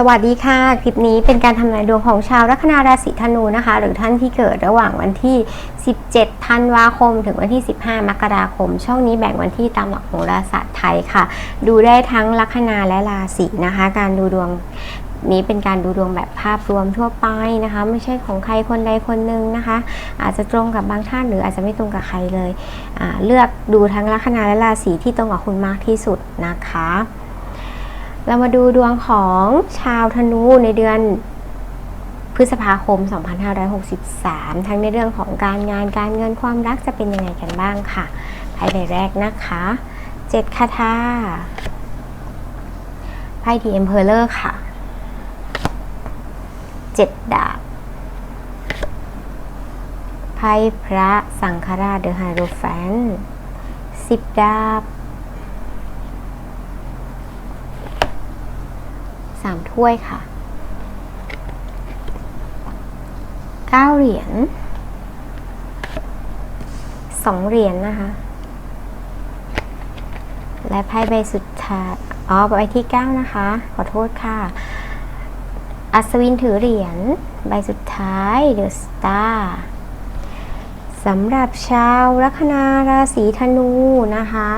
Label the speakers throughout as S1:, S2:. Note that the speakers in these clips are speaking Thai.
S1: สวัสดีค่ะ คลิปนี้เป็นการทำนายดวงของชาวลัคนาราศีธนูนะคะ หรือท่านที่เกิดระหว่างวันที่ 17 ธันวาคม ถึงวันที่ 15 มกราคม ช่องนี้แบ่งวันที่ตามหลักโหราศาสตร์ไทยค่ะ ดูได้ทั้งลัคนาและราศีนะคะ การดูดวงนี้เป็นการดูดวงแบบภาพรวมทั่วไปนะคะ ไม่ใช่ของใครคนใดคนหนึ่งนะคะ อาจจะตรงกับบางท่านหรืออาจจะไม่ตรงกับใครเลย เลือกดูทั้งลัคนาและราศีที่ตรงกับคุณมากที่สุดนะคะ เรามาดูดวงของชาวธนูในเดือนพฤษภาคม 2563 ทั้งในเรื่องของการงานการเงินความรักจะเป็นยังไงกันบ้างค่ะไพ่ใบแรกนะคะเจ็ดคาถาไพ่ดีเอ็มเพลเลอร์ค่ะเจ็ดดาบไพ่พระสังฆราชเดอะไฮโรแฟนสิบดาบ สามถ้วยค่ะเก้าเหรียญสองเหรียญนะคะ และไพ่ใบสุดท้ายอ๋อใบที่เก้านะคะ ขอโทษค่ะ อัศวินถือเหรียญ ใบสุดท้ายเดอะสตาร์สำหรับชาวลัคนาราศีธนูนะคะ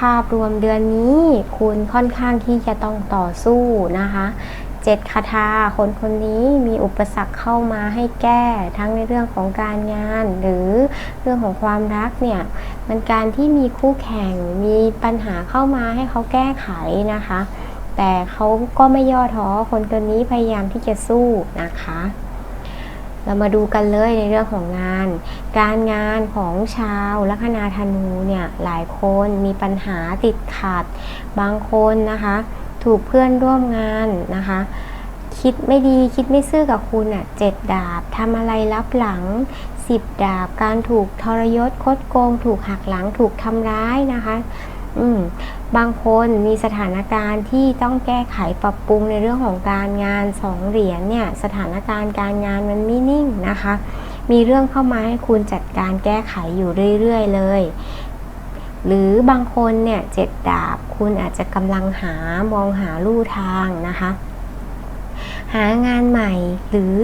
S1: ภาพรวมเดือนนี้ คุณค่อนข้างที่จะต้องต่อสู้นะคะเจ็ดคาถาคนคนนี้มีอุปสรรคเข้ามาให้แก้ทั้งในเรื่องของการงาน หรือเรื่องของความรักเนี่ยมันการที่มีคู่แข่งมีปัญหาเข้ามาให้เขาแก้ไขนะคะ แต่เขาก็ไม่ย่อท้อคนคนนี้พยายามที่จะสู้นะคะ เรามาดูกันเลยในเรื่องของงาน การงานของชาวลัคนาธนูเนี่ยหลายคนมีปัญหาติดขัด บางคนนะคะ ถูกเพื่อนร่วมงานนะคะ คิดไม่ดีคิดไม่ซื่อกับคุณอะเจ็ดดาบทำอะไรรับหลังสิบดาบ การถูกทรยศคดโกง ถูกหักหลังถูกทำร้ายนะคะ อืมบางคนมีสถานการณ์ที่ต้องแก้ไขปรับปรุงในเรื่องของการงานสองเหรียญเนี่ยสถานการณ์การงานมันไม่นิ่งนะคะ มีเรื่องเข้ามาให้คุณจัดการแก้ไขอยู่เรื่อยๆเลย หรือบางคนเนี่ยเจ็ดดาบคุณอาจจะกำลังหามองหาลู่ทางนะคะ หางานใหม่หรือ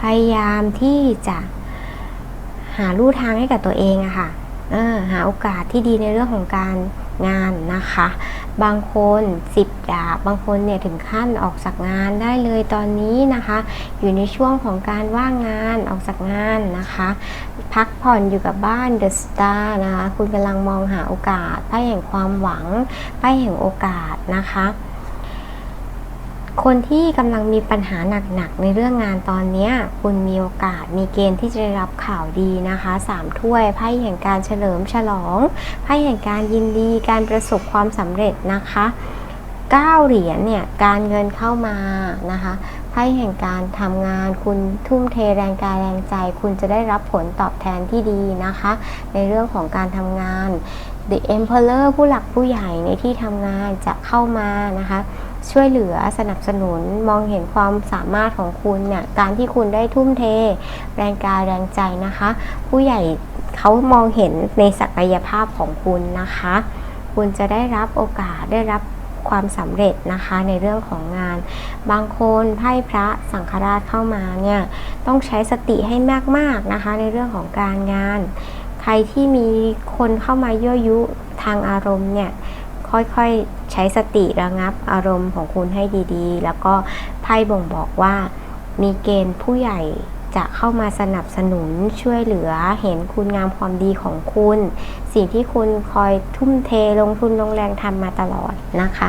S1: พยายามที่จะหาลู่ทางให้กับตัวเองอะค่ะหาโอกาสที่ดีในเรื่องของการ งานนะคะ บางคนสิบดาบบางคนเนี่ยถึงขั้นออกจากงานได้เลยตอนนี้นะคะ อยู่ในช่วงของการว่างงานออกจากงานนะคะ พักผ่อนอยู่กับบ้านเดอะสตาร์นะคะ คุณกำลังมองหาโอกาสไปแห่งความหวังไปแห่งโอกาสนะคะ คนที่กำลังมีปัญหาหนักๆในเรื่องงานตอนนี้คุณมีโอกาสมีเกณฑ์ที่จะได้รับข่าวดีนะคะสามถ้วยไพ่แห่งการเฉลิมฉลองไพ่แห่งการยินดีการประสบความสำเร็จนะคะเก้าเหรียญเนี่ยการเงินเข้ามานะคะไพ่แห่งการทำงานคุณทุ่มเทแรงกายแรงใจ คุณจะได้รับผลตอบแทนที่ดีนะคะ ในเรื่องของการทำงาน The Emperor ผู้หลักผู้ใหญ่ในที่ทำงานจะเข้ามานะคะ ช่วยเหลือสนับสนุนมองเห็นความสามารถของคุณเนี่ยการที่คุณได้ทุ่มเท แรงกายแรงใจนะคะ ผู้ใหญ่เขามองเห็นในศักยภาพของคุณนะคะ คุณจะได้รับโอกาสได้รับความสำเร็จนะคะในเรื่องของงาน บางคนไพ่พระสังฆราชเข้ามาเนี่ยต้องใช้สติให้มากๆนะคะ ในเรื่องของการงาน ใครที่มีคนเข้ามายั่วยุทางอารมณ์เนี่ย ค่อยๆ ใช้สติระงับอารมณ์ของคุณให้ดีๆ แล้วก็ไพ่บ่งบอกว่ามีเกณฑ์ผู้ใหญ่จะเข้ามาสนับสนุนช่วยเหลือเห็นคุณงามความดีของคุณ สิ่งที่คุณคอยทุ่มเทลงทุนลงแรงทำมาตลอดนะคะ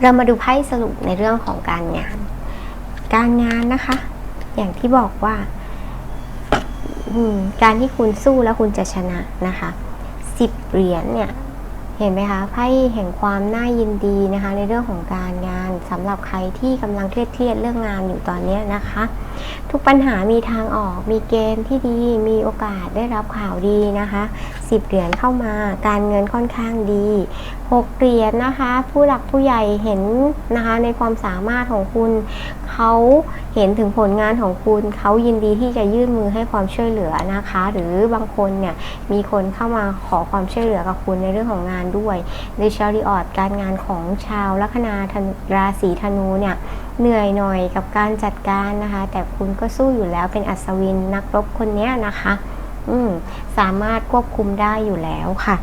S1: เรามาดูไพ่สรุปในเรื่องของการงาน การงานนะคะ อย่างที่บอกว่าการที่คุณสู้แล้วคุณจะชนะนะคะสิบเหรียญเนี่ย เห็นไหมคะไพ่แห่งความน่ายินดีนะคะ ในเรื่องของการงานสำหรับใครที่กำลังเครียดๆเรื่องงานอยู่ตอนนี้นะคะ ทุกปัญหามีทางออก มีเกณฑ์ที่ดี มีโอกาสได้รับข่าวดีนะคะสิบเหรียญเข้ามา การเงินค่อนข้างดีหกเหรียญนะคะ ผู้หลักผู้ใหญ่เห็นนะคะในความสามารถของคุณ เขาเห็นถึงผลงานของคุณ เขายินดีที่จะยื่นมือให้ความช่วยเหลือนะคะ หรือบางคนเนี่ยมีคนเข้ามาขอความช่วยเหลือกับคุณในเรื่องของงานด้วยในชาริออดการงานของชาวลัคนาธนูราศีธนูเนี่ย เหนื่อยหน่อยกับการจัดการนะคะ แต่คุณก็สู้อยู่แล้วเป็นอัศวินนักรบคนนี้นะคะอืสามารถควบคุมได้อยู่แล้วค่ะ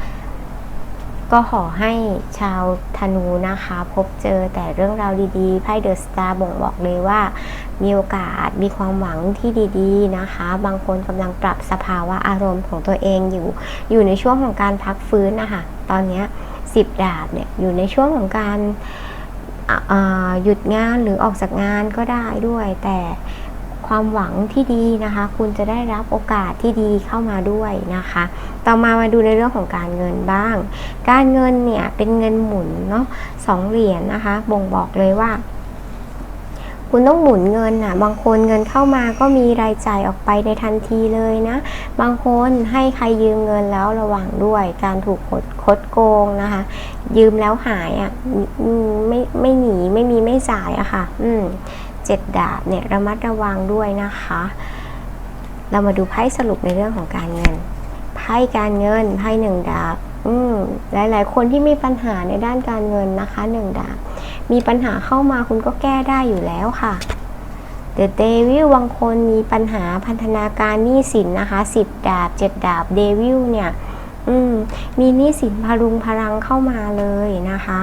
S1: ก็ขอให้ชาวธนูนะคะ พบเจอแต่เรื่องราวดีๆไพ่เดอะสตาร์บ่งบอกเลยว่า มีโอกาสมีความหวังที่ดีๆนะคะ บางคนกำลังปรับสภาวะอารมณ์ของตัวเองอยู่ อยู่ในช่วงของการพักฟื้นนะคะ ตอนนี้สิบดาบเนี่ยอยู่ในช่วงของการ หยุดงานหรือออกจากงานก็ได้ด้วย แต่ความหวังที่ดีนะคะ คุณจะได้รับโอกาสที่ดีเข้ามาด้วยนะคะ ต่อมามาดูในเรื่องของการเงินบ้าง การเงินเนี่ยเป็นเงินหมุนเนาะสองเหรียญนะคะ บ่งบอกเลยว่า คุณต้องหมุนเงินอะ บางคนเงินเข้ามาก็มีรายจ่ายออกไปในทันทีเลยนะ บางคนให้ใครยืมเงินแล้วระวังด้วย การถูกคดคดโกงนะคะ ยืมแล้วหายอะไม่ไม่หนีไม่มีไม่จ่ายอะค่ะ อืมเจ็ดดาบเนี่ยระมัดระวังด้วยนะคะ เรามาดูไพ่สรุปในเรื่องของการเงิน ไพ่การเงินไพ่หนึ่งดาบ อืมหลาย ๆ คนที่มีปัญหาในด้านการเงินนะคะหนึ่งดาบ มีปัญหาเข้ามาคุณก็แก้ได้อยู่แล้วค่ะ The Devil บางคนมีปัญหาพันธนาการหนี้สินนะคะสิบดาบเจ็ดดาบ Devil เนี่ยมมีหนี้สินพรุงพรังเข้ามาเลยนะคะ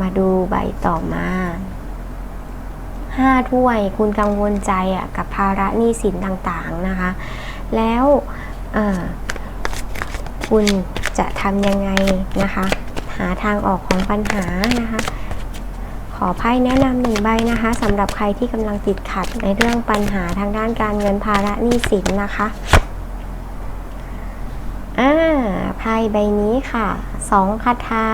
S1: มาดูใบต่อมาห้าถ้วยคุณกังวลใจอะกับภาระหนี้สินต่างๆนะคะ แล้วคุณจะทำยังไงนะคะ หาทางออกของปัญหานะคะ ขอไพ่แนะนำหนึ่งใบนะคะสำหรับใครที่กำลังติดขัดในเรื่องปัญหาทางด้านการเงินภาระหนี้สินนะคะอ่าไพ่ใบนี้ค่ะสองคาถา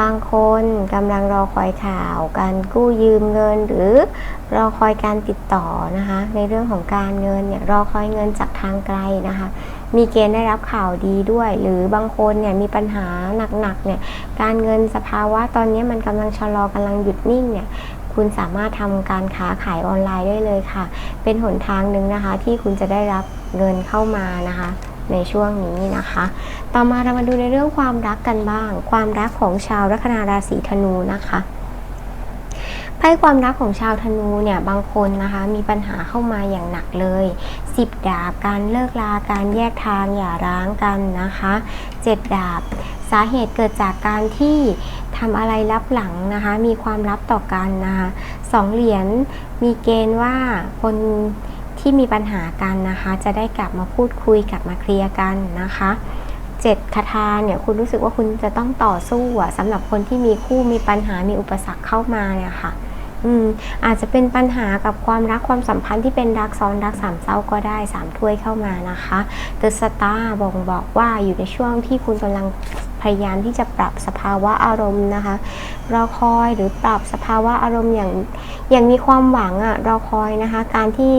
S1: บางคนกำลังรอคอยข่าวการกู้ยืมเงินหรือรอคอยการติดต่อนะคะ ในเรื่องของการเงินเนี่ยรอคอยเงินจากทางไกลนะคะ มีเกณฑ์ได้รับข่าวดีด้วย หรือบางคนเนี่ยมีปัญหาหนักๆเนี่ยการเงินสภาวะตอนนี้มันกำลังชะลอกำลังหยุดนิ่งเนี่ยคุณสามารถทำการค้าขายออนไลน์ได้เลยค่ะ เป็นหนทางหนึ่งนะคะ ที่คุณจะได้รับเงินเข้ามานะคะในช่วงนี้นะคะ ต่อมาเรามาดูในเรื่องความรักกันบ้าง ความรักของชาวลัคนาราศีธนูนะคะ ไพ่ความรักของชาวธนูเนี่ยบางคนนะคะมีปัญหาเข้ามาอย่างหนักเลยสิบดาบการเลิกลาการแยกทางอย่าร้างกันนะคะเจ็ดดาบสาเหตุเกิดจากการที่ทำอะไรลับหลังนะคะ มีความลับต่อกันนะคะสองเหรียญมีเกณฑ์ว่าคนที่มีปัญหากันนะคะ จะได้กลับมาพูดคุยกลับมาเคลียร์กันนะคะเจ็ดคาถาเนี่ยคุณรู้สึกว่าคุณจะต้องต่อสู้อะสำหรับคนที่มีคู่มีปัญหามีอุปสรรคเข้ามาเนี่ยค่ะ อืมอาจจะเป็นปัญหากับความรักความสัมพันธ์ที่เป็นรักซ้อนรักสามเศร้าก็ได้สามถ้วยเข้ามานะคะเดอะสตาร์บ่งบอกว่าอยู่ในช่วงที่คุณกำลังพยายามที่จะปรับสภาวะอารมณ์นะคะ รอคอยหรือปรับสภาวะอารมณ์อย่างอย่างมีความหวังอะรอคอยนะคะ การที่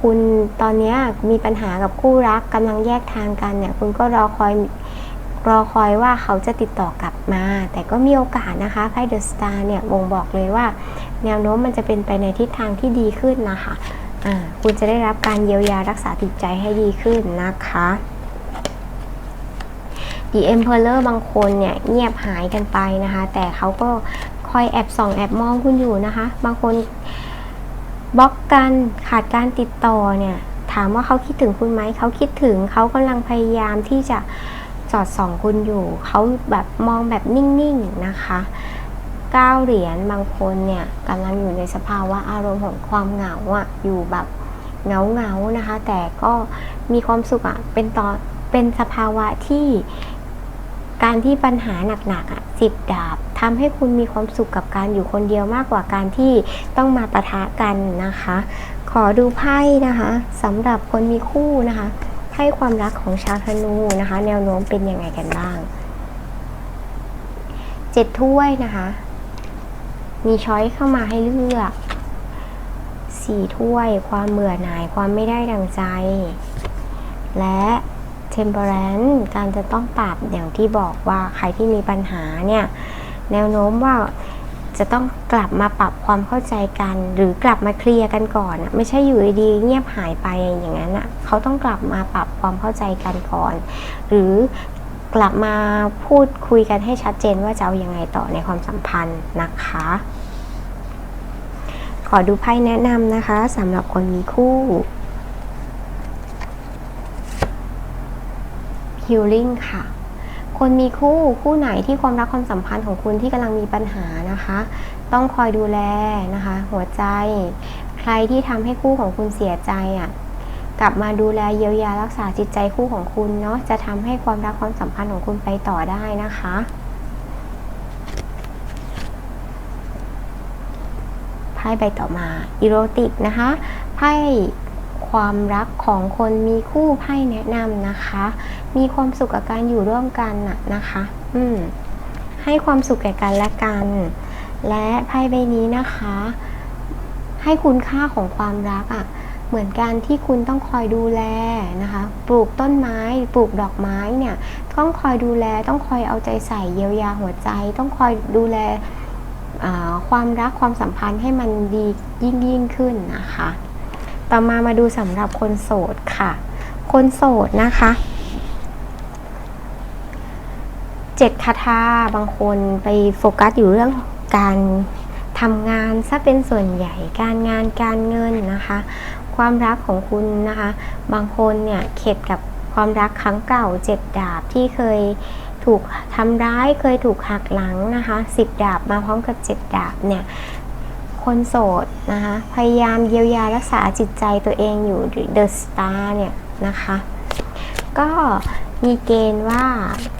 S1: คุณตอนนี้มีปัญหากับคู่รักกำลังแยกทางกันเนี่ย คุณก็รอคอย รอคอยว่าเขาจะติดต่อกลับมา แต่ก็มีโอกาสนะคะไพ่เดอะสตาร์เนี่ยบ่งบอกเลยว่า แนวโน้มมันจะเป็นไปในทิศทางที่ดีขึ้นนะคะอ่าคุณจะได้รับการเยียวยารักษาจิตใจให้ดีขึ้นนะคะ The Emperor บางคนเนี่ยเงียบหายกันไปนะคะ แต่เขาก็คอยแอบส่องแอบมองคุณอยู่นะคะ บางคนบล็อกกันขาดการติดต่อเนี่ยถามว่าเขาคิดถึงคุณไหมเขาคิดถึงเขากำลังพยายามที่จะ อดส่องคุณอยู่เขาแบบมองแบบนิ่งๆนะคะก้าเหรียญบางคนเนี่ยกำลังอยู่ในสภาวะอารมณ์ของความเหงาอะอยู่แบบเหงาเงาๆนะคะ แต่ก็มีความสุขอะเป็นตอนเป็นสภาวะที่การที่ปัญหาหนักๆอะสิบดาบทำให้คุณมีความสุขกับการอยู่คนเดียวมากกว่าการที่ต้องมาปะทะกันนะคะ ขอดูไพ่นะคะสำหรับคนมีคู่นะคะ ไพ่ความรักของชาวธนูนะคะ แนวโน้มเป็นยังไงกันบ้างเจ็ดถ้วยนะคะ มีช้อยเข้ามาให้เลือกสี่ถ้วย ความเบื่อหน่ายความไม่ได้ดังใจ และ temperance การจะต้องปรับอย่างที่บอกว่าใครที่มีปัญหาเนี่ย แนวโน้มว่า จะต้องกลับมาปรับความเข้าใจกัน หรือกลับมาเคลียร์กันก่อนอะไม่ใช่อยู่ดีๆเงียบหายไปอย่างนั้นอะเขาต้องกลับมาปรับความเข้าใจกันก่อน หรือกลับมาพูดคุยกันให้ชัดเจนว่าจะเอาอยัางไงต่อในความสัมพันธ์นะคะ ขอดูไพ่แนะนำนะคะสำหรับคนมีคู่ healing ค่ะ คนมีคู่คู่ไหนที่ความรักความสัมพันธ์ของคุณที่กำลังมีปัญหานะคะ ต้องคอยดูแลนะคะ หัวใจ ใครที่ทำให้คู่ของคุณเสียใจอะกลับมาดูแลเยียวยารักษาจิตใจคู่ของคุณเนาะจะทำให้ความรักความสัมพันธ์ของคุณไปต่อได้นะคะไพ่ใบต่อมา อีโรติกนะคะไพ่ ความรักของคนมีคู่ไพ่แนะนำนะคะ มีความสุขกับการอยู่ร่วมกันน่ะนะคะ อืมให้ความสุขแก่กันและกัน และไพ่ใบนี้นะคะ ให้คุณค่าของความรักอะ่ะเหมือนกันที่คุณต้องคอยดูแลนะคะ ปลูกต้นไม้ ปลูกดอกไม้เนี่ยต้องคอยดูแลต้องคอยเอาใจใส่เยียวยาหัวใจ ต้องคอยดูแลความรักความสัมพันธ์ให้มันดียิ่งยิ่งขึ้นนะคะ ต่อมามาดูสำหรับคนโสดค่ะ คนโสดนะคะเจ็ดคาถาบางคนไปโฟกัสอยู่เรื่องการทำงานซะเป็นส่วนใหญ่การงานการเงินนะคะ ความรักของคุณนะคะ บางคนเนี่ยเข็ดกับความรักครั้งเก่าเจ็ดดาบที่เคยถูกทำร้ายเคยถูกหักหลังนะคะสิบดาบมาพร้อมกับเจ็ดดาบเนี่ย คนโสดนะคะ พยายามเยียวยารักษาจิตใจตัวเองอยู่เดอะสตาร์เนี่ยนะคะ ก็มีเกณฑ์ว่า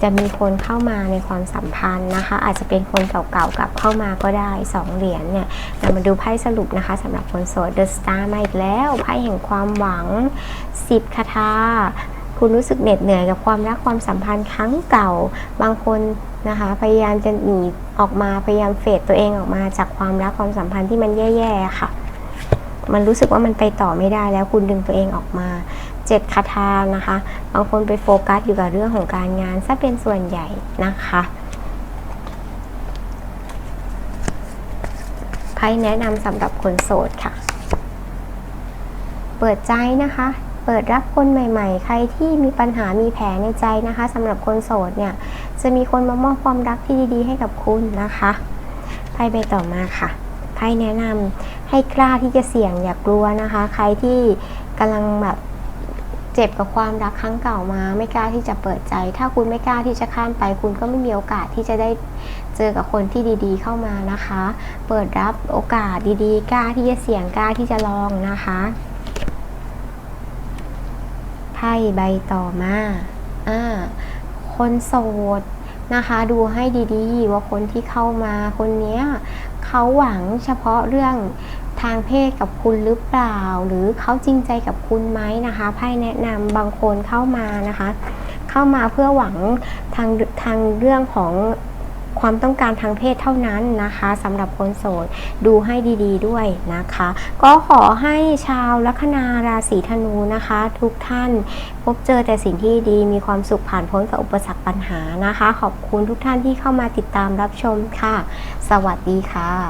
S1: จะมีคนเข้ามาในความสัมพันธ์นะคะ อาจจะเป็นคนเก่าๆกลับเข้ามาก็ได้ 2 เหรียญเนี่ยเรามาดูไพ่สรุปนะคะสำหรับคนโสดเดอะสตาร์มาอีกแล้วไพ่แห่งความหวัง 10คาถาคุณรู้สึกเหน็ดเหนื่อยกับความรักความสัมพันธ์ครั้งเก่า บางคน นะคะ พยายามจะหนีออกมาพยายามเฟดตัวเองออกมาจากความรักความสัมพันธ์ที่มันแย่ๆค่ะ มันรู้สึกว่ามันไปต่อไม่ได้แล้วคุณดึงตัวเองออกมาเจ็ดคาถานะคะ บางคนไปโฟกัสอยู่กับเรื่องของการงานซะเป็นส่วนใหญ่นะคะไพ่แนะนำสำหรับคนโสดค่ะ เปิดใจนะคะ เปิดรับคนใหม่ ๆ ใครที่มีปัญหามีแผลในใจนะคะสำหรับคนโสดเนี่ย จะมีคนมามอบความรักที่ดีๆ ให้กับคุณนะคะไพ่ใบต่อมาค่ะไพ่แนะนำให้กล้าที่จะเสี่ยงอย่ากลัวนะคะ ใครที่กำลังแบบเจ็บกับความรักครั้งเก่ามา ไม่กล้าที่จะเปิดใจ ถ้าคุณไม่กล้าที่จะข้ามไป คุณก็ไม่มีโอกาสที่จะได้เจอกับคนที่ดีๆ เข้ามานะคะ เปิดรับโอกาสดีๆ กล้าที่จะเสี่ยงกล้าที่จะลองนะคะไพ่ใบต่อมาอ่าคนโสด นะคะ ดูให้ดีๆ ว่าคนที่เข้ามาคนนี้เขาหวังเฉพาะเรื่องทางเพศกับคุณหรือเปล่า หรือเขาจริงใจกับคุณไหมนะคะไพ่แนะนำบางคนเข้ามานะคะ เข้ามาเพื่อหวังทางทางเรื่องของ ความต้องการทางเพศเท่านั้นนะคะสำหรับคนโสดดูให้ดีๆด้วยนะคะ ก็ขอให้ชาวลัคนาราศีธนูนะคะ ทุกท่านพบเจอแต่สิ่งที่ดีมีความสุขผ่านพ้นกับอุปสรรคปัญหานะคะ ขอบคุณทุกท่านที่เข้ามาติดตามรับชมค่ะ สวัสดีค่ะ